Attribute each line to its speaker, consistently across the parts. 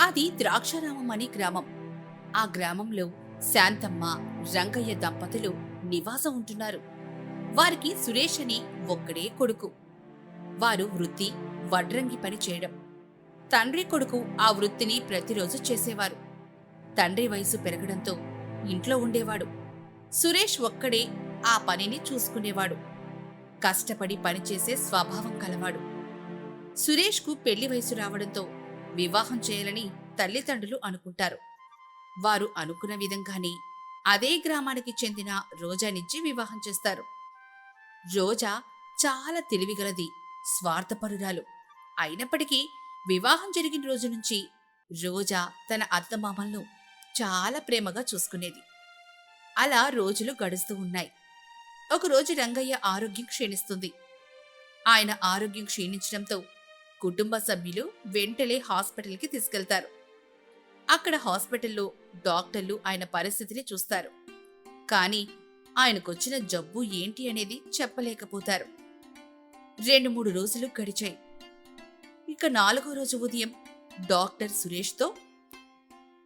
Speaker 1: అది ద్రాక్షారామం అనే గ్రామం. ఆ గ్రామంలో శాంతమ్మ రంగయ్య దంపతులు నివాసం ఉంటున్నారు. వారికి సురేష్ అని ఒక్కడే కొడుకు. వారు వృత్తి వడ్రంగి పని చేయడం. తండ్రి కొడుకు ఆ వృత్తిని ప్రతిరోజు చేసేవారు. తండ్రి వయసు పెరగడంతో ఇంట్లో ఉండేవాడు. సురేష్ ఒక్కడే ఆ పనిని చూసుకునేవాడు. కష్టపడి పనిచేసే స్వభావం కలవాడు. సురేష్కు పెళ్ళి వయసు రావడంతో వివాహం చేయాలని తల్లిదండ్రులు అనుకుంటారు. వారు అనుకున్న విధంగానే అదే గ్రామానికి చెందిన రోజానిచ్చి వివాహం చేస్తారు. రోజా చాలా తెలివిగలది స్వార్థపరురాలు. అయినప్పటికీ వివాహం జరిగిన రోజు నుంచి రోజా తన అత్తమామలను చాలా ప్రేమగా చూసుకునేది. అలా రోజులు గడుస్తూ ఉన్నాయి. ఒకరోజు రంగయ్య ఆరోగ్యం క్షీణిస్తుంది. ఆయన ఆరోగ్యం క్షీణించడంతో కుటుంబ సభ్యులు వెంటనే హాస్పిటల్కి తీసుకెళ్తారు. అక్కడ హాస్పిటల్లో డాక్టర్లు ఆయన పరిస్థితిని చూస్తారు. కానీ ఆయనకొచ్చిన జబ్బు ఏంటి అనేది చెప్పలేకపోతారు. రెండు మూడు రోజులు గడిచాయి. ఇక నాలుగో రోజు ఉదయం డాక్టర్ సురేష్తో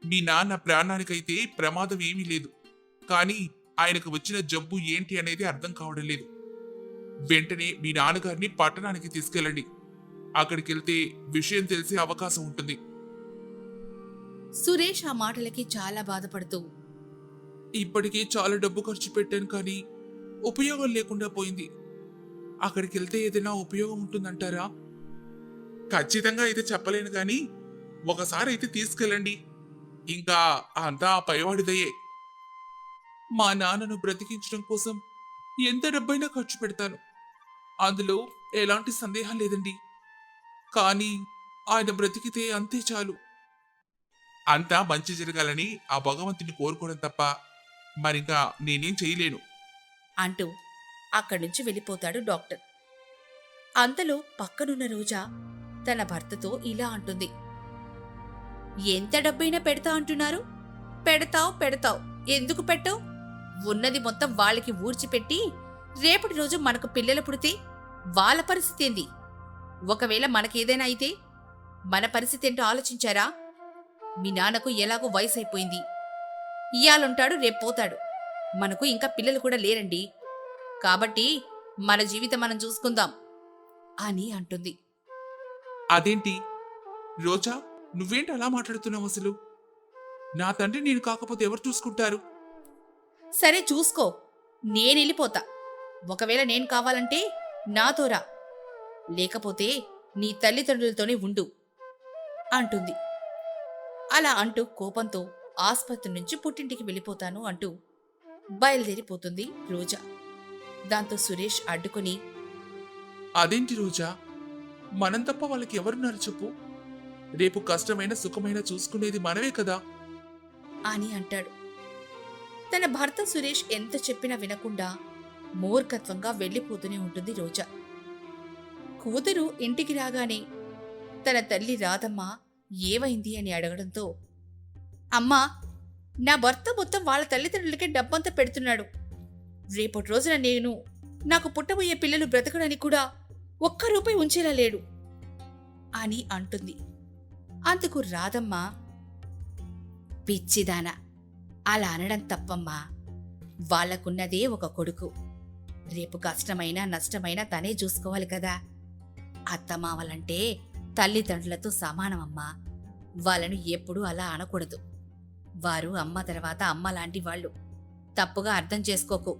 Speaker 2: మీ నాన్న ప్రాణానికైతే ప్రమాదం ఏమీ లేదు. కానీ ఆయనకు వచ్చిన జబ్బు ఏంటి అనేది అర్థం కావడం లేదు. వెంటనే మీ నాన్నగారిని పట్టణానికి తీసుకెళ్ళండి. అక్కడికి వెళ్తే విషయం తెలిసే అవకాశం ఉంటుంది.
Speaker 1: సురేష్ ఆ మాటలకి చాలా బాధపడుతూ
Speaker 2: ఇప్పటికే చాలా డబ్బు ఖర్చు పెట్టాను కానీ ఉపయోగం లేకుండా పోయింది. అక్కడికి వెళ్తే ఏదైనా ఉపయోగం ఉంటుందంటారా? ఖచ్చితంగా అయితే చెప్పలేను కానీ ఒకసారి అయితే తీసుకెళ్ళండి. ఇంకా అంతా ఆ పైవాడిదయ్యే. మా నాన్నను బ్రతికించడం కోసం ఎంత డబ్బైనా ఖర్చు పెడతాను. అందులో ఎలాంటి సందేహం లేదండి. కానీ ఆయన బ్రతికితే అంతే చాలు. అంతా మంచి జరగాలని ఆ భగవంతుని కోరుకోవడం తప్ప మరింకా నేనేం చేయలేను.
Speaker 1: అంటూ అక్కడి నుంచి వెళ్ళిపోతాడు డాక్టర్. అంతలో పక్కనున్న రోజా తన భర్తతో ఇలా అంటుంది. ఎంత డబ్బైనా పెడతా అంటున్నారు. పెడతావు పెడతావు. ఎందుకు పెట్టావు? ఉన్నది మొత్తం వాళ్ళకి ఊడ్చిపెట్టి రేపటి రోజు మనకు పిల్లలు పుడితే వాళ్ళ పరిస్థితి ఏంది? ఒకవేళ మనకేదైనా అయితే మన పరిస్థితి ఏంటో ఆలోచించారా? మీ నాన్నకు ఎలాగో వయసు అయిపోయింది ఇయాలుంటాడు రేపు పోతాడు. మనకు ఇంకా పిల్లలు కూడా లేరండి. కాబట్టి మన జీవితం మనం చూసుకుందాం అని అంటుంది.
Speaker 2: అదేంటి? రోజా నువ్వేంటి అలా మాట్లాడుతున్నావు అసలు? నా తండ్రి నేను కాకపోతే ఎవరు చూసుకుంటారు?
Speaker 1: సరే చూసుకో. నేను వెళ్ళిపోతా ఒకవేళ నేను కావాలంటే నాతో రా. లేకపోతే నీ తల్లిదండ్రులతోనే ఉండు అంటుంది. అలా అంటూ కోపంతో ఆస్పత్రి నుంచి పుట్టింటికి వెళ్ళిపోతాను అంటూ బయలుదేరిపోతుంది రోజా. దాంతో సురేష్ అడ్డుకొని
Speaker 2: అదేంటి రోజా? మనం తప్ప వాళ్ళకి ఎవరున్నారు చెప్పు. రేపు కష్టమైన సుఖమైన చూసుకునేది మనమే కదా.
Speaker 1: అని అంటాడు. తన భర్త సురేష్ ఎంత చెప్పినా వినకుండా మూర్ఖత్వంగా వెళ్ళిపోతూనే ఉంటుంది రోజా. కూతురు ఇంటికి రాగానే తన తల్లి రాధమ్మ ఏమైంది? అని అడగడంతో అమ్మా నా భర్త మొత్తం వాళ్ళ తల్లిదండ్రులకే డబ్బంతా పెడుతున్నాడు. రేపటి రోజున నేను నాకు పుట్టబోయే పిల్లలు బ్రతకడానికి కూడా ఒక్క రూపాయి ఉంచేలా లేడు అని అంటుంది. అందుకు రాధమ్మ పిచ్చిదాన అలా అనడం తప్పమ్మా. వాళ్ళకున్నదే ఒక కొడుకు. రేపు కష్టమైనా నష్టమైనా తనే చూసుకోవాలి కదా. అత్తమావలంటే తల్లిదండ్రులతో సమానమమ్మా. వాళ్ళను ఎప్పుడూ అలా అనకూడదు. వారు అమ్మ తర్వాత అమ్మ లాంటి వాళ్ళు. తప్పుగా అర్థం చేసుకోకు.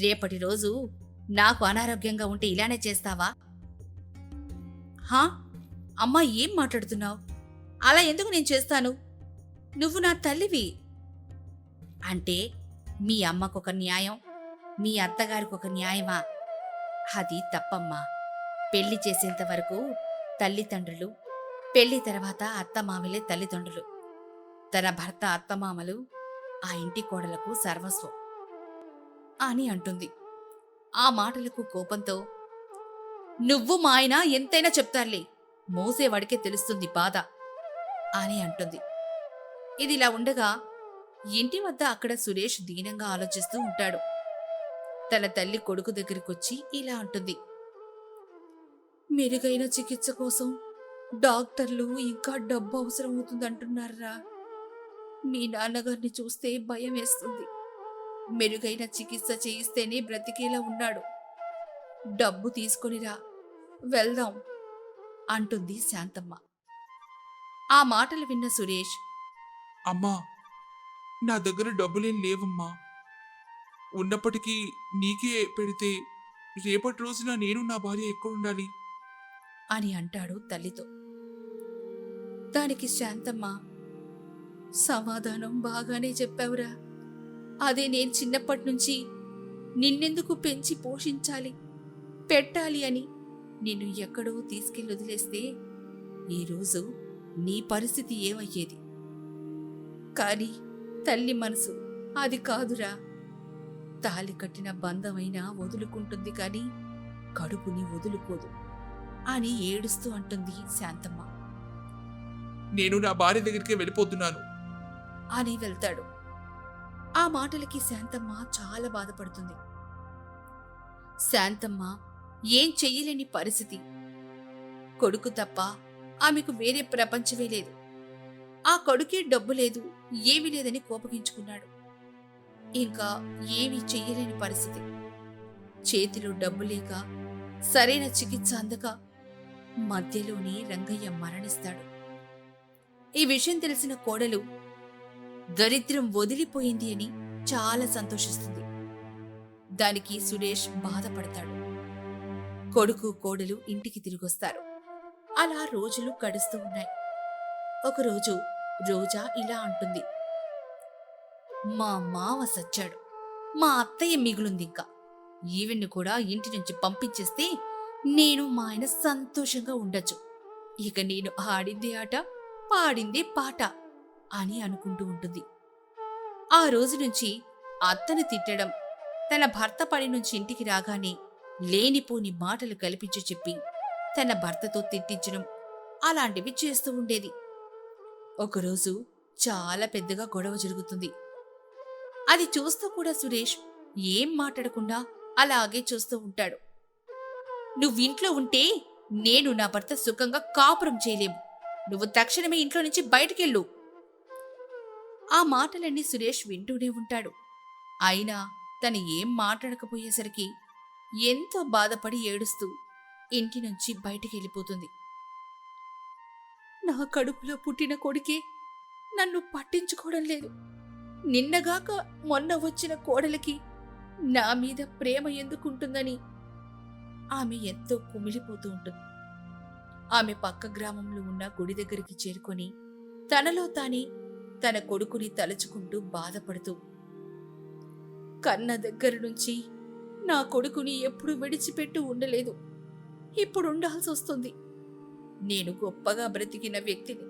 Speaker 1: రేపటి రోజు నాకు అనారోగ్యంగా ఉంటే ఇలానే చేస్తావా? హా? అమ్మా ఏం మాట్లాడుతున్నావు? అలా ఎందుకు నేను చేస్తాను? నువ్వు నా తల్లివి. అంటే మీ అమ్మకొక న్యాయం మీ అత్తగారికి ఒక న్యాయమా? అది తప్పమ్మా. పెళ్ళి చేసేంత వరకు తల్లిదండ్రులు పెళ్ళి తర్వాత అత్తమామలే తల్లిదండ్రులు. తన భర్త అత్తమామలు ఆ ఇంటి కోడలకు సర్వస్వం అని అంటుంది. ఆ మాటలకు కోపంతో నువ్వు మా ఆయన ఎంతైనా చెప్తారులే మోసేవాడికే తెలుస్తుంది బాధ అని అంటుంది. ఇదిలా ఉండగా ఇంటి వద్ద అక్కడ సురేష్ దీనంగా ఆలోచిస్తూ ఉంటాడు. తన తల్లి కొడుకు దగ్గరికొచ్చి ఇలా అంటుంది. మెరుగైన చికిత్స కోసం డాక్టర్లు ఇంకా డబ్బు అవసరం అవుతుంది అంటున్నారా మీ నాన్నగారిని చూస్తే భయం వేస్తుంది. మెరుగైన చికిత్స చేయిస్తేనే బ్రతికేలా ఉన్నాడు. డబ్బు తీసుకొనిరా వెళ్దాం అంటుంది శాంతమ్మ. ఆ మాటలు విన్న సురేష్
Speaker 2: అమ్మా నా దగ్గర డబ్బులేం లేవమ్మా. ఉన్నప్పటికీ నీకే పెడితే రేపటి రోజున నేను నా భార్య ఎక్కడుండాలి?
Speaker 1: అని అంటాడు తల్లితో. దానికి శాంతమ్మ సమాధానం బాగానే చెప్పావురా. అదే నేను చిన్నప్పటి నుంచి నిన్నెందుకు పెంచి పోషించాలి పెట్టాలి అని నిన్ను ఎక్కడో తీసుకెళ్ళి వదిలేస్తే ఈరోజు నీ పరిస్థితి ఏమయ్యేది? కానీ తల్లి మనసు అది కాదురా. తాలి కట్టిన బంధమైనా వదులుకుంటుంది కానీ కడుపుని వదులుకోదు. అని ఏడుస్తూ అంటుంది శాంతమ్మ.
Speaker 2: నేను నా భార్య దగ్గరికి వెళ్ళిపోతున్నాను.
Speaker 1: అని వెళ్తాడు. ఆ మాటలకి శాంతమ్మ చాలా బాధపడుతుంది. శాంతమ్మ ఏం చెయ్యలేని పరిస్థితి. కొడుకు తప్ప ఆమెకు వేరే ప్రపంచమే లేదు. ఆ కొడుకే డబ్బు లేదు ఏమీ లేదని కోపగించుకున్నాడు. ఇంకా ఏమీ చెయ్యలేని పరిస్థితి. చేతిలో డబ్బు లేక సరైన చికిత్స అందక మధ్యలోనే రంగయ్య మరణిస్తాడు. ఈ విషయం తెలిసిన కోడలు దరిద్రం వదిలిపోయింది అని చాలా సంతోషిస్తుంది. దానికి సురేష్ బాధపడతాడు. కొడుకు కోడలు ఇంటికి తిరిగొస్తారు. అలా రోజులు గడుస్తూ ఉన్నాయి. ఒకరోజు రోజా ఇలా అంటుంది. మా మావ సచ్చాడు. మా అత్తయ్య మిగులుంది ఇంకా. ఈవెన్ని కూడా ఇంటి నుంచి పంపించేస్తే నేను మా ఆయన సంతోషంగా ఉండొచ్చు. ఇక నేను ఆడింది ఆట పాడిందే పాట అని అనుకుంటూ ఉంటుంది. ఆ రోజు నుంచి అత్తను తిట్టడం తన భర్త పడి నుంచి ఇంటికి రాగానే లేనిపోని మాటలు కల్పించి చెప్పి తన భర్తతో తిట్టించడం అలాంటివి చేస్తూ ఉండేది. ఒకరోజు చాలా పెద్దగా గొడవ జరుగుతుంది. అది చూస్తూ కూడా సురేష్ ఏం మాట్లాడకుండా అలాగే చూస్తూ ఉంటాడు. నువ్వింట్లో ఉంటే నేను నా భర్త సుఖంగా కాపురం చేయలేము. నువ్వు తక్షణమే ఇంట్లో నుంచి బయటికెళ్ళు. ఆ మాటలన్నీ సురేష్ వింటూనే ఉంటాడు. అయినా తను ఏం మాట్లాడకపోయేసరికి ఎంతో బాధపడి ఏడుస్తూ ఇంటి నుంచి బయటికి వెళ్ళిపోతుంది నా కడుపులో పుట్టిన కొడుకే నన్ను పట్టించుకోవడం లేదు. నిన్నగాక మొన్న వచ్చిన కోడలికి నా మీద ప్రేమ ఎందుకుంటుందని ఆమె ఎంతో కుమిలిపోతూ ఉంటుంది. ఆమె పక్క గ్రామంలో ఉన్న గుడి దగ్గరికి చేరుకొని తనలో తానే తన కొడుకుని తలుచుకుంటూ బాధపడుతూ కన్న దగ్గర నుంచి నా కొడుకుని ఎప్పుడు విడిచిపెట్టు ఉండలేదు. ఇప్పుడు ఉండాల్సి వస్తుంది. నేను గొప్పగా బ్రతికిన వ్యక్తిని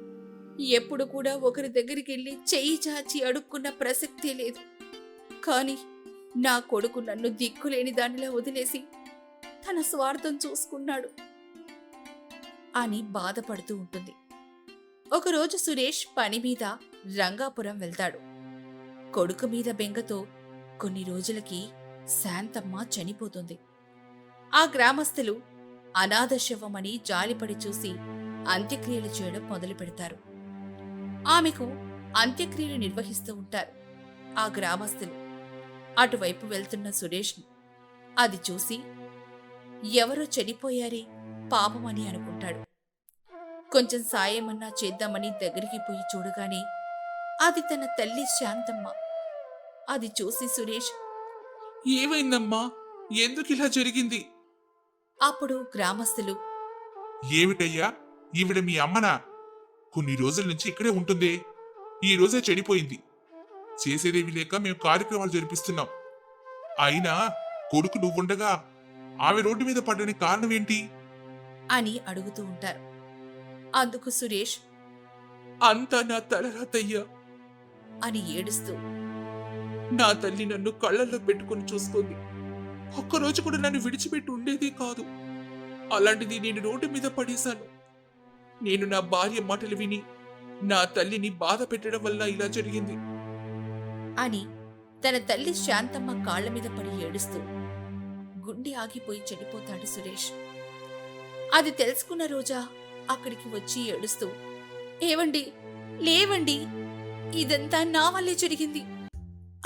Speaker 1: ఎప్పుడు కూడా ఒకరి దగ్గరికి వెళ్ళి చెయ్యి చాచి అడుక్కున్న ప్రసక్తే లేదు. కానీ నా కొడుకు నన్ను దిక్కులేని దానిలా వదిలేసి తన స్వార్థం చూసుకున్నాడు. అని బాధపడుతూ ఉంటుంది. ఒకరోజు సురేష్ పని మీద రంగాపురం వెళ్తాడు. కొడుకు మీద బెంగతో కొన్ని రోజులకి శాంతమ్మ చనిపోతుంది. ఆ గ్రామస్తులు అనాథ శవమని జాలిపడి చూసి అంత్యక్రియలు చేయడం మొదలు పెడతారు. ఆమెకు అంత్యక్రియలు నిర్వహిస్తూ ఉంటారు ఆ గ్రామస్తులు. అటువైపు వెళ్తున్న సురేష్ అది చూసి ఎవరో చనిపోయారే పాపమని అనుకుంటాడు. కొంచెం సాయమన్నా చేద్దామని దగ్గరికి పోయి చూడగానే అది తన తల్లి శాంతమ్మ. అది చూసి సురేష్
Speaker 2: ఏమైందమ్మా? ఎందుకు ఇలా జరిగింది?
Speaker 1: అప్పుడు గ్రామస్తులు
Speaker 2: ఏమిటయ్యా? ఈవిడ మీ అమ్మనా? కొన్ని రోజుల నుంచి ఇక్కడే ఉంటుంది. ఈ రోజే చెడిపోయింది. చేసేదేవి లేక మేము కార్యక్రమాలు జరిపిస్తున్నాం. అయినా కొడుకు నువ్వుండగా ఆమె రోడ్డు మీద పడ్డని కారణం ఏంటి?
Speaker 1: అని అడుగుతూ ఉంటారు. అందుకు సురేష్
Speaker 2: అంతా నా తలరాతయ్యా.
Speaker 1: అని ఏడుస్తూ
Speaker 2: నా తల్లి నన్ను కళ్ళల్లో పెట్టుకుని చూస్తుంది. ఒక్కరోజు కూడా నన్ను విడిచిపెట్టి ఉండేదే కాదు. అలాంటిది నేను రోడ్డు మీద పడేశాను. నేను నా భార్య మాటలు విని నా తల్లిని బాధ పెట్టడం వల్ల ఇలా జరిగింది.
Speaker 1: అని తన తల్లి శాంతమ్మ కాళ్ళ మీద పడి ఏడుస్తూ గుండె ఆగిపోయి చనిపోతాడు సురేష్. అది తెలుసుకున్న రోజా అక్కడికి వచ్చి ఏడుస్తూ ఏవండి లేవండి ఇదంతా నా వల్లే జరిగింది.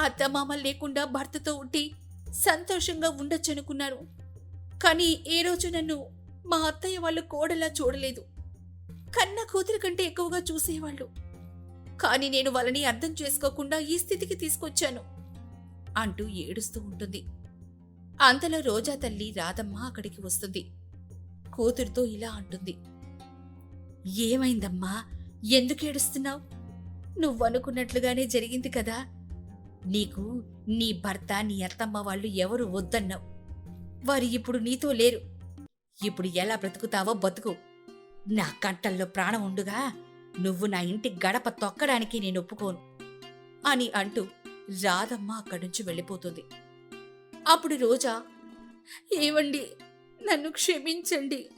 Speaker 1: అత్తమామ లేకుండా భర్తతో ఉండి సంతోషంగా ఉండొచ్చనుకున్నాను కానీ ఏ రోజు నన్ను మా అత్తయ్య వాళ్ళు కోడలా చూడలేదు. కన్న కూతురు కంటే ఎక్కువగా చూసేవాళ్ళు. కానీ నేను వాళ్ళని అర్థం చేసుకోకుండా ఈ స్థితికి తీసుకొచ్చాను అంటూ ఏడుస్తూ ఉంటుంది. అంతలో రోజా తల్లి రాధమ్మ అక్కడికి వస్తుంది. కూతురుతో ఇలా అంటుంది. ఏమైందమ్మా? ఎందుకు ఏడుస్తున్నావు? నువ్వనుకున్నట్లుగానే జరిగింది కదా. నీకు నీ భర్త నీ అత్తమ్మ వాళ్ళు ఎవరు వద్దన్నావు? వారు ఇప్పుడు నీతో లేరు. ఇప్పుడు ఎలా బ్రతుకుతావో బతుకు. నా కంటల్లో ప్రాణం ఉండుగా నువ్వు నా ఇంటి గడప తొక్కడానికి నేను ఒప్పుకోను అని అంటూ రాధమ్మ అక్కడి నుంచి వెళ్ళిపోతుంది. అప్పుడు రోజా ఏవండి నన్ను క్షమించండి.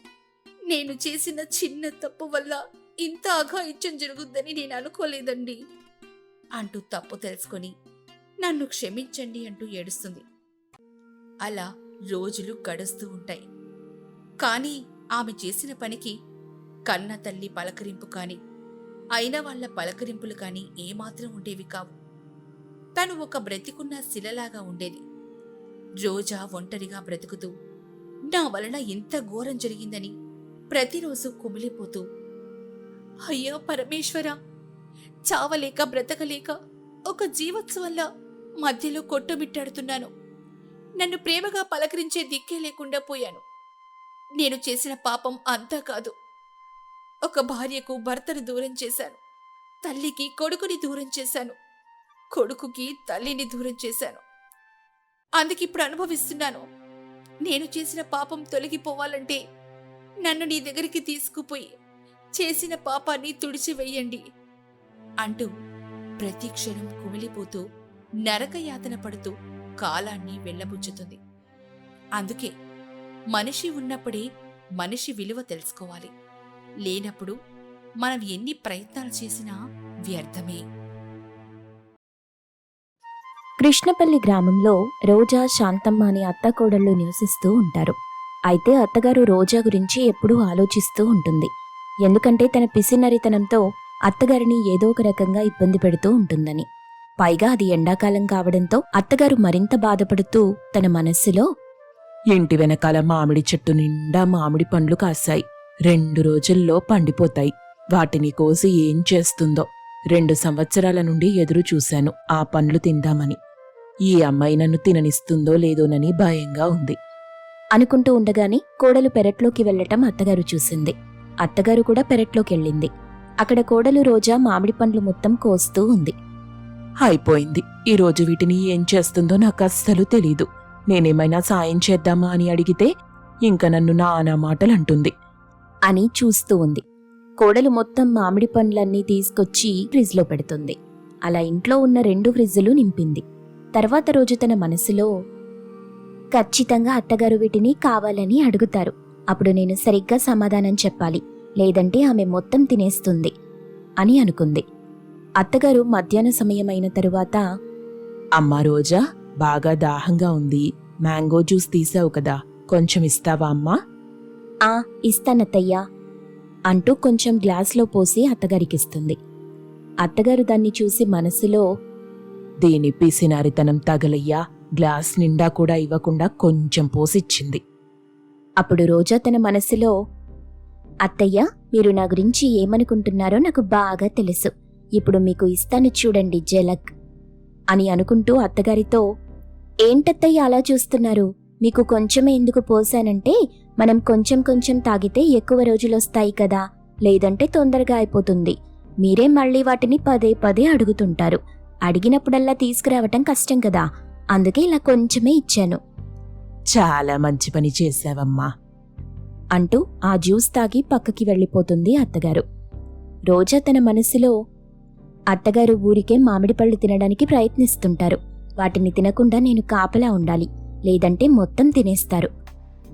Speaker 1: నేను చేసిన చిన్న తప్పు వల్ల ఇంత అఘాయిత్యం జరుగుద్దని నేను అనుకోలేదండి. అంటూ తప్పు తెలుసుకొని నన్ను క్షమించండి అంటూ ఏడుస్తుంది. అలా రోజులు గడుస్తూ ఉంటాయి. కానీ ఆమె చేసిన పనికి కన్న తల్లి పలకరింపు కాని అయిన వాళ్ళ పలకరింపులు కాని ఏమాత్రం ఉండేవి కావు. తను ఒక బ్రతికున్న శిలలాగా ఉండేది. రోజా ఒంటరిగా బ్రతుకుతూ నా వలన ఇంత ఘోరం జరిగిందని ప్రతిరోజు కుమిలిపోతూ అయ్యో పరమేశ్వర చావలేక బ్రతకలేక ఒక జీవోత్సవంలా మధ్యలో కొట్టుమిట్టాడుతున్నాను. నన్ను ప్రేమగా పలకరించే దిక్కే లేకుండా పోయాను. నేను చేసిన పాపం అంతా కాదు. ఒక భార్యకు భర్తను దూరం చేశాను. తల్లికి కొడుకుని దూరం చేశాను. కొడుకుకి తల్లిని దూరం చేశాను. అందుకిప్పుడు అనుభవిస్తున్నాను. నేను చేసిన పాపం తొలగిపోవాలంటే నన్ను నీ దగ్గరికి తీసుకుపోయి చేసిన పాపాన్ని తుడిచివేయండి అంటూ ప్రతి క్షణం కుమిలిపోతూ నరకయాతన పడుతూ కాలాన్ని వెళ్ళబుచ్చుతుంది. అందుకే మనిషి ఉన్నప్పుడే మనిషి విలువ తెలుసుకోవాలి. లేనప్పుడు మనం ఎన్ని ప్రయత్నాలు చేసినా వ్యర్థమే.
Speaker 3: కృష్ణపల్లి గ్రామంలో రోజా శాంతమ్మ అనే అత్తకోడళ్ళు నివసిస్తూ ఉంటారు. అయితే అత్తగారు రోజా గురించి ఎప్పుడూ ఆలోచిస్తూ ఉంటుంది. ఎందుకంటే తన పిసినరితనంతో అత్తగారిని ఏదో ఒక రకంగా ఇబ్బంది పెడుతూ ఉంటుందని. పైగా అది ఎండాకాలం కావడంతో అత్తగారు మరింత బాధపడుతూ తన మనస్సులో
Speaker 4: ఇంటి వెనకాల మామిడి చెట్టు నిండా మామిడి పండ్లు కాశాయి. రెండు రోజుల్లో పండిపోతాయి. వాటిని కోసి ఏం చేస్తుందో రెండు సంవత్సరాల నుండి ఎదురు చూశాను. ఆ పండ్లు తిందామని. ఈ అమ్మాయి నన్ను తిననిస్తుందో లేదోనని భయంగా ఉంది.
Speaker 3: అనుకుంటూ ఉండగానే కోడలు పెరట్లోకి వెళ్ళటం అత్తగారు చూసింది. అత్తగారు కూడా పెరట్లోకెళ్ళింది. అక్కడ కోడలు రోజా మామిడి పండ్లు మొత్తం కోస్తూ ఉంది.
Speaker 4: అయిపోయింది. ఈ రోజు వీటిని ఏం చేస్తుందో నాకు అస్సలు తెలీదు. నేనేమైనా సాయం చేద్దామా అని అడిగితే ఇంక నన్ను నానా మాటలు అంటుంది
Speaker 3: అని చూస్తూ ఉంది. కోడలు మొత్తం మామిడి పండ్లన్నీ తీసుకొచ్చి ఫ్రిడ్జ్లో పెడుతుంది. అలా ఇంట్లో ఉన్న రెండు ఫ్రిడ్జులు నింపింది. తర్వాత రోజు తన మనసులో ఖచ్చితంగా అత్తగారు వీటిని కావాలని అడుగుతారు. అప్పుడు నేను సరిగ్గా సమాధానం చెప్పాలి. లేదంటే ఆమె మొత్తం తినేస్తుంది. అని అనుకుంది. అత్తగారు మధ్యాహ్న సమయమైన తరువాత
Speaker 4: అమ్మా రోజా బాగా దాహంగా ఉంది. మ్యాంగో జ్యూస్ తీసావు కదా. కొంచెం ఇస్తావా అమ్మా?
Speaker 3: ఆ ఇస్తానత్తయ్యా. అంటూ కొంచెం గ్లాస్లో పోసి అత్తగారికిస్తుంది. అత్తగారు దాన్ని చూసి మనసులో
Speaker 4: దీని పిసినారితనం తగలయ్యా? గ్లాస్ నిండా కూడా ఇవ్వకుండా కొంచెం పోసిచ్చింది.
Speaker 3: అప్పుడు రోజా తన మనసులో అత్తయ్య మీరు నా గురించి ఏమనుకుంటున్నారో నాకు బాగా తెలుసు. ఇప్పుడు మీకు ఇస్తాను చూడండి జలక్ అని అనుకుంటూ అత్తగారితో ఏంటత్తయ్య అలా చూస్తున్నారు? మీకు కొంచెమే ఎందుకు పోసానంటే మనం కొంచెం కొంచెం తాగితే ఎక్కువ రోజులొస్తాయి కదా. లేదంటే తొందరగా అయిపోతుంది. మీరే మళ్ళీ వాటిని పదే పదే అడుగుతుంటారు. అడిగినప్పుడల్లా తీసుకురావటం కష్టం కదా. అందుకే ఇలా కొంచెమే ఇచ్చాను.
Speaker 4: చాలా మంచి పని చేశావమ్మా.
Speaker 3: అంటూ ఆ జ్యూస్ తాగి పక్కకి వెళ్ళిపోతుంది అత్తగారు. రోజా తన మనసులో అత్తగారు ఊరికే మామిడి పళ్ళు తినడానికి ప్రయత్నిస్తుంటారు. వాటిని తినకుండా నేను కాపలా ఉండాలి. లేదంటే మొత్తం తినేస్తారు.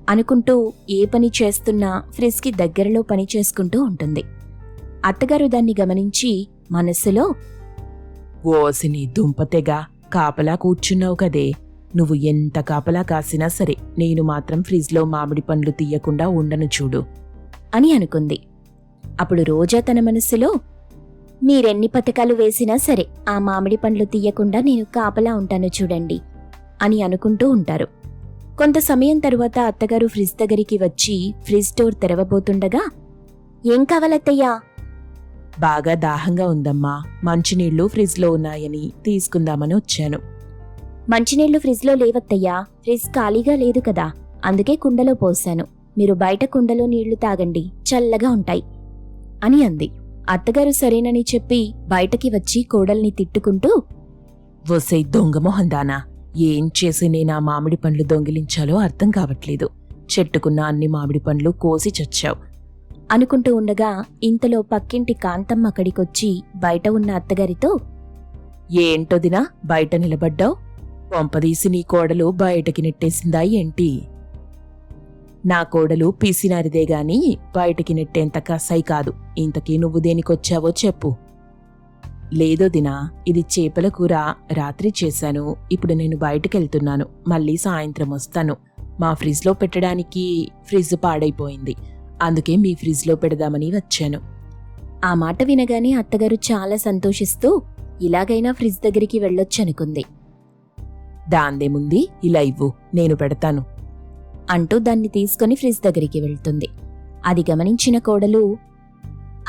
Speaker 3: అనుకుంటూ ఏ పని చేస్తున్నా ఫ్రిజ్కి దగ్గరలో పని చేసుకుంటూ ఉంటుంది. అత్తగారు దాన్ని గమనించి మనస్సులో
Speaker 4: ఓసిని దుంపతెగా కాపలా కూర్చున్నావు కదే. నువ్వు ఎంత కాపలా కాసినా సరే నేను మాత్రం ఫ్రిజ్లో మామిడి పండ్లు తీయకుండా ఉండను చూడు.
Speaker 3: అని అనుకుంది. అప్పుడు రోజా తన మనసులో మీరెన్ని పథకాలు వేసినా సరే ఆ మామిడి పండ్లు తీయకుండా నేను కాపలా ఉంటాను చూడండి అని అనుకుంటూ ఉంటారు. కొంత సమయం తరువాత అత్తగారు ఫ్రిడ్జ్ దగ్గరికి వచ్చి ఫ్రిడ్జ్ డోర్ తెరవబోతుండగా ఏం కావాలత్తయ్యా?
Speaker 4: బాగా దాహంగా ఉందమ్మా. మంచినీళ్ళు ఫ్రిడ్జ్లో ఉన్నాయని తీసుకుందామని వచ్చాను.
Speaker 3: మంచినీళ్ళు ఫ్రిడ్జ్లో లేవత్తయ్యా. ఫ్రిడ్జ్ ఖాళీగా లేదు కదా. అందుకే కుండలో పోశాను మీరు బయట కుండలో నీళ్ళు తాగండి. చల్లగా ఉంటాయి అని అంది. అత్తగారు సరేనని చెప్పి బయటకి వచ్చి కోడల్ని తిట్టుకుంటూ
Speaker 4: వసై దొంగ మొహందానా ఏం చేసి నేను మామిడి పండ్లు దొంగిలించాలో అర్థం కావట్లేదు. చెట్టుకున్న అన్ని మామిడి పండ్లు కోసి చచ్చావు.
Speaker 3: అనుకుంటూ ఉండగా ఇంతలో పక్కింటి కాంతమ్మ అక్కడికొచ్చి బయట ఉన్న అత్తగారితో
Speaker 4: ఏంటొదినా బయట నిలబడ్డావు? పంపదీసి నీ కోడలు బయటకి నెట్టేసిందా ఏంటి? నా కోడలు పీసినారిదే గాని బయటికి నెట్టేంత కసాయి కాదు. ఇంతకీ నువ్వు దేనికొచ్చావో చెప్పు. లేదో దినా ఇది చేపల కూర రాత్రి చేశాను. ఇప్పుడు నేను బయటకెళ్తున్నాను. మళ్ళీ సాయంత్రం వస్తాను. మా ఫ్రిడ్జ్లో పెట్టడానికి ఫ్రిడ్జ్ పాడైపోయింది. అందుకే మీ ఫ్రిడ్జ్లో పెడదామని వచ్చాను.
Speaker 3: ఆ మాట వినగానే అత్తగారు చాలా సంతోషిస్తూ ఇలాగైనా ఫ్రిడ్జ్ దగ్గరికి వెళ్ళొచ్చనుకుంది.
Speaker 4: దాందేముంది ఇలా ఇవ్వు నేను పెడతాను.
Speaker 3: అంటూ దాన్ని తీసుకుని ఫ్రిడ్జ్ దగ్గరికి వెళ్తుంది. అది గమనించిన కోడలు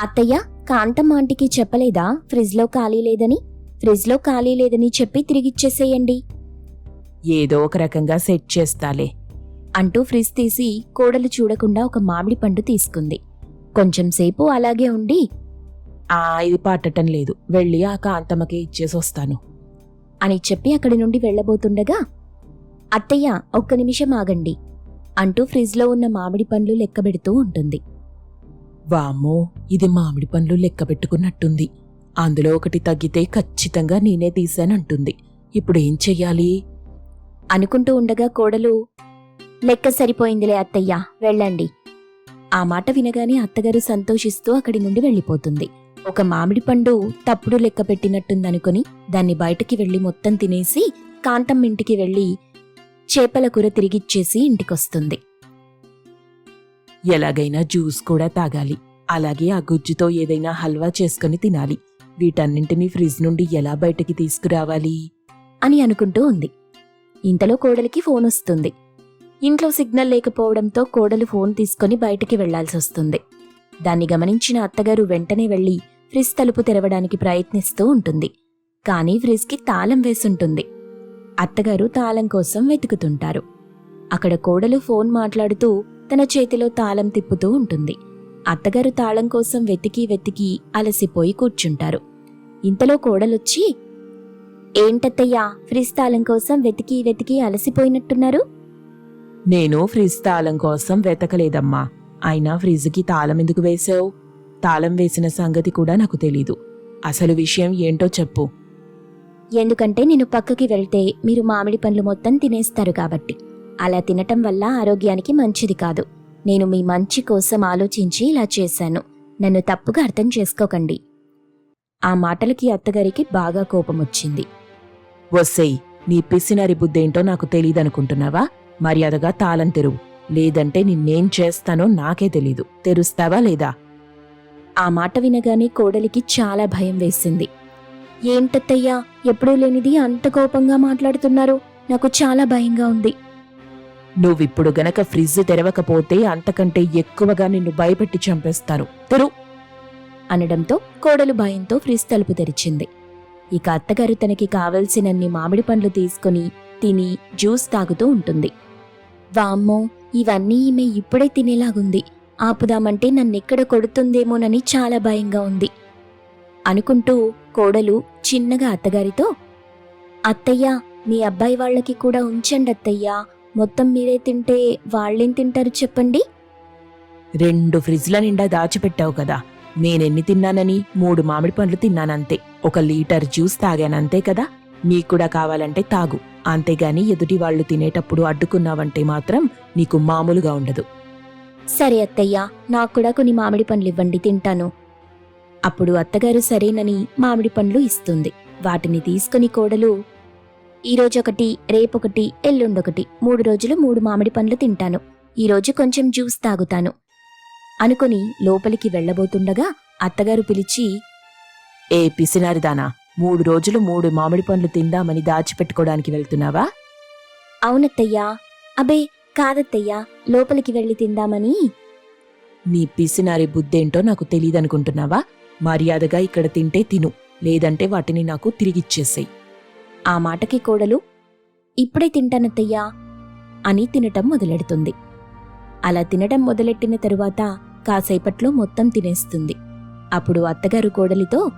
Speaker 3: అత్తయ్య కాంతమ్మ ఆంటీకి చెప్పలేదా? ఫ్రిడ్జ్లో ఖాళీ లేదని? ఫ్రిడ్జ్లో ఖాళీ లేదని చెప్పి తిరిగిచ్చేసేయండి.
Speaker 4: ఏదో ఒక రకంగా సెట్ చేస్తాలే.
Speaker 3: అంటూ ఫ్రిడ్జ్ తీసి కోడలు చూడకుండా ఒక మామిడి పండు తీసుకుంది. కొంచెం సేపు అలాగే ఉండి
Speaker 4: ఆ ఇది పట్టటం లేదు. వెళ్ళి ఆ కాంతమ్మకి ఇచ్చేసొస్తాను
Speaker 3: అని చెప్పి అక్కడి నుండి వెళ్ళబోతుండగా అత్తయ్య ఒక్క నిమిషం ఆగండి అంటూ ఫ్రిడ్జ్లో ఉన్న మామిడి పండ్లు లెక్కబెడుతూ ఉంటుంది.
Speaker 4: వామ్మో ఇది మామిడి పండ్లు లెక్క పెట్టుకున్నట్టుంది. అందులో ఒకటి తగ్గితే ఖచ్చితంగా నేనే తీశానంటుంది. ఇప్పుడు ఏం చెయ్యాలి?
Speaker 3: అనుకుంటూ ఉండగా కోడలు లెక్క సరిపోయిందిలే అత్తయ్య వెళ్ళండి. ఆ మాట వినగానే అత్తగారు సంతోషిస్తూ అక్కడి నుండి వెళ్ళిపోతుంది. ఒక మామిడి పండు తప్పుడు లెక్క పెట్టినట్టుందనుకుని దాన్ని బయటికి వెళ్ళి మొత్తం తినేసి కాంతం ఇంటికి వెళ్ళి చేపల కూర తిరిగిచ్చేసి ఇంటికొస్తుంది.
Speaker 4: ఎలాగైనా జ్యూస్ కూడా తాగాలి. అలాగే ఆ గుజ్జుతో ఏదైనా హల్వా చేసుకుని తినాలి. వీటన్నింటినీ ఫ్రిజ్ నుండి ఎలా బయటికి తీసుకురావాలి?
Speaker 3: అని అనుకుంటూ ఉంది. ఇంతలో కోడలికి ఫోన్ వస్తుంది ఇంట్లో సిగ్నల్ లేకపోవడంతో కోడలు ఫోన్ తీసుకొని బయటికి వెళ్ళాల్సి వస్తుంది. దాన్ని గమనించిన అత్తగారు వెంటనే వెళ్ళి ఫ్రిజ్ తలుపు తెరవడానికి ప్రయత్నిస్తూ ఉంటుంది. కానీ ఫ్రిజ్కి తాళం వేసుంటుంది. అత్తగారు తాళం కోసం వెతుకుతుంటారు. అక్కడ కోడలు ఫోన్ మాట్లాడుతూ తన చేతిలో తాళం తిప్పుతూ ఉంటుంది. అత్తగారు తాళం కోసం వెతికి వెతికి అలసిపోయి కూర్చుంటారు. ఇంతలో కోడలొచ్చి ఏంటత్తయ్యా ఫ్రిజ్ తాళం కోసం వెతికి వెతికి అలసిపోయినట్టున్నారు?
Speaker 4: నేను ఫ్రిజ్ తాళం కోసం వెతకలేదమ్మా. అయినా ఫ్రిజ్కి తాళం ఎందుకు వేశావు? తాళం వేసిన సంగతి కూడా నాకు తెలీదు. అసలు విషయం ఏంటో చెప్పు.
Speaker 3: ఎందుకంటే నేను పక్కకి వెళ్తే మీరు మామిడి పండ్లు మొత్తం తినేస్తారు కాబట్టి. అలా తినటం వల్ల ఆరోగ్యానికి మంచిది కాదు. నేను మీ మంచి కోసం ఆలోచించి ఇలా చేశాను. నన్ను తప్పుగా అర్థం చేసుకోకండి. ఆ మాటలకి అత్తగారికి బాగా కోపం వచ్చింది
Speaker 4: వస్సేయ్ నీ పిసినరి బుద్ధేంటో నాకు తెలీదనుకుంటున్నావా? మర్యాదగా తాళం తెరువు. లేదంటే నిన్నేం చేస్తానో నాకే తెలీదు. తెరుస్తావా లేదా?
Speaker 3: ఆ మాట వినగానే కోడలికి చాలా భయం వేసింది. ఏంటత్తయ్యా ఎప్పుడూ లేనిది అంత కోపంగా మాట్లాడుతున్నారు. నాకు చాలా భయంగా ఉంది.
Speaker 4: నువ్విప్పుడు గనక ఫ్రిడ్జ్ తెరవకపోతే అంతకంటే ఎక్కువగా నిన్ను భయపెట్టి చంపేస్తాను తెరు!
Speaker 3: అనడంతో కోడలు భయంతో ఫ్రిజ్ తలుపు తెరిచింది. ఇక అత్తగారు తనకి కావలసినన్ని మామిడి పండ్లు తీసుకుని తిని జ్యూస్ తాగుతూ ఉంటుంది. వామ్మో ఇవన్నీ ఈమె ఇప్పుడే తినేలాగుంది. ఆపుదామంటే నన్నెక్కడ కొడుతుందేమోనని చాలా భయంగా ఉంది. అనుకుంటూ కోడలు చిన్నగా అత్తగారితో అత్తయ్య మీ అబ్బాయి వాళ్ళకి కూడా ఉంచండి అత్తయ్యా. మొత్తం మీరే తింటే వాళ్ళేం తింటారు చెప్పండి.
Speaker 4: రెండు ఫ్రిడ్జ్ల నిండా దాచిపెట్టావు కదా. నేనెన్ని తిన్నానని మూడు మామిడి పండ్లు తిన్నానంతే. ఒక లీటర్ జ్యూస్ తాగానంతే కదా. నీకు కూడా కావాలంటే తాగు. అంతేగాని ఎదుటి వాళ్ళు తినేటప్పుడు అడ్డుకున్నావంటే మాత్రం నీకు మామూలుగా ఉండదు.
Speaker 3: సరే అత్తయ్య నాకు కూడా కొన్ని మామిడి పండ్లు ఇవ్వండి తింటాను. అప్పుడు అత్తగారు సరేనని మామిడి పండ్లు ఇస్తుంది. వాటిని తీసుకుని కోడలు ఈరోజొకటి రేపొకటి ఎల్లుండొకటి మూడు రోజులు మూడు మామిడి పండ్లు తింటాను. ఈరోజు కొంచెం జ్యూస్ తాగుతాను. అనుకొని లోపలికి వెళ్ళబోతుండగా అత్తగారు పిలిచి
Speaker 4: ఏ పిసినారిదానా? మూడు రోజులు మూడు మామిడి పండ్లు తిందామని దాచిపెట్టుకోవడానికి వెళ్తున్నావా?
Speaker 3: అవునత్తయ్యా. అబే కాదత్తయ్యా. లోపలికి వెళ్ళి తిందామని.
Speaker 4: నీ పిసినారి బుద్ధేంటో నాకు తెలియదనుకుంటున్నావా మర్యాదగా ఇక్కడ తింటే తిను. లేదంటే వాటిని నాకు తిరిగిచ్చేసేయ్.
Speaker 3: ఆ మాటకి కోడలు ఇప్పుడే తింటానత్తయ్యా అని తినటం మొదలెడుతుంది. అలా తినటం మొదలెట్టిన తరువాత కాసేపట్లో మొత్తం తినేస్తుంది. అప్పుడు అత్తగారు కోడలితో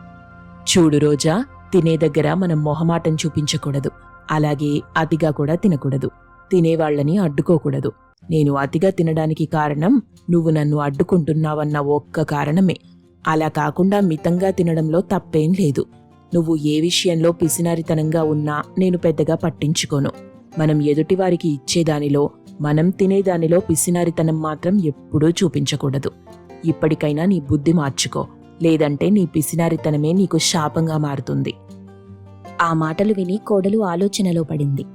Speaker 4: చూడు రోజా తినే దగ్గర మనం మొహమాటం చూపించకూడదు. అలాగే అతిగా కూడా తినకూడదు. తినేవాళ్ళని అడ్డుకోకూడదు. నేను అతిగా తినడానికి కారణం నువ్వు నన్ను అడ్డుకుంటున్నావన్న ఒక్క కారణమే. అలా కాకుండా మితంగా తినడంలో తప్పేం లేదు. నువ్వు ఏ విషయంలో పిసినారితనంగా ఉన్నా నేను పెద్దగా పట్టించుకోను. మనం ఎదుటివారికి ఇచ్చేదానిలో మనం తినేదానిలో పిసినారితనం మాత్రం ఎప్పుడూ చూపించకూడదు. ఇప్పటికైనా నీ బుద్ధి మార్చుకో. లేదంటే నీ పిసినారితనమే నీకు శాపంగా మారుతుంది.
Speaker 3: ఆ మాటలు విని కోడలు ఆలోచనలో పడింది.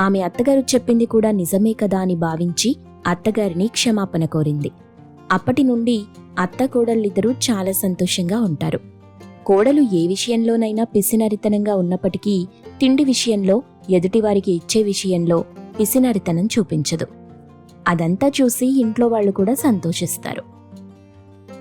Speaker 3: ఆమె అత్తగారు చెప్పింది కూడా నిజమే కదా అని భావించి అత్తగారిని క్షమాపణ కోరింది. అప్పటి నుండి అత్త కోడళ్ళిద్దరూ చాలా సంతోషంగా ఉంటారు. కోడలు ఏ విషయంలోనైనా పిసినరితనంగా ఉన్నప్పటికీ తిండి విషయంలో ఎదుటివారికి ఇచ్చే విషయంలో పిసినరితనం చూపించదు. అదంతా చూసి ఇంట్లో వాళ్ళు కూడా సంతోషిస్తారు.